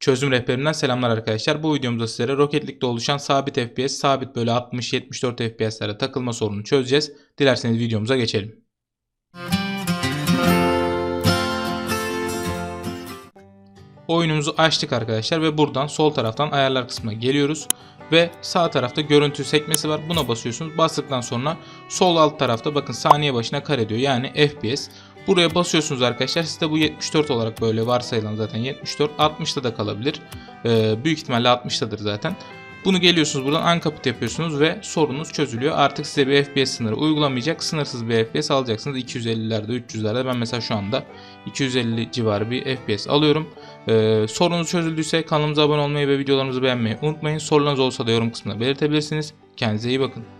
Çözüm rehberimden selamlar arkadaşlar. Bu videomuzda sizlere Rocket League'de oluşan sabit FPS, sabit böyle 60-74 FPS'lere takılma sorununu çözeceğiz. Dilerseniz videomuza geçelim. Oyunumuzu açtık arkadaşlar ve buradan sol taraftan ayarlar kısmına geliyoruz. Ve sağ tarafta görüntü sekmesi var. Buna basıyorsunuz. Bastıktan sonra sol alt tarafta bakın saniye başına kare diyor. Yani FPS. Buraya basıyorsunuz arkadaşlar. Sizde bu 74 olarak böyle varsayılan zaten 74. 60'ta da kalabilir. Ee, büyük ihtimalle 60'tadır zaten. Bunu geliyorsunuz buradan uncapit yapıyorsunuz ve sorunuz çözülüyor. Artık size bir FPS sınırı uygulamayacak. Sınırsız bir FPS alacaksınız. 250'lerde 300'lerde ben mesela şu anda 250 civarı bir FPS alıyorum. Ee, sorunuz çözüldüyse kanalımıza abone olmayı ve videolarımızı beğenmeyi unutmayın. Sorularınız olsa da yorum kısmına belirtebilirsiniz. Kendinize iyi bakın.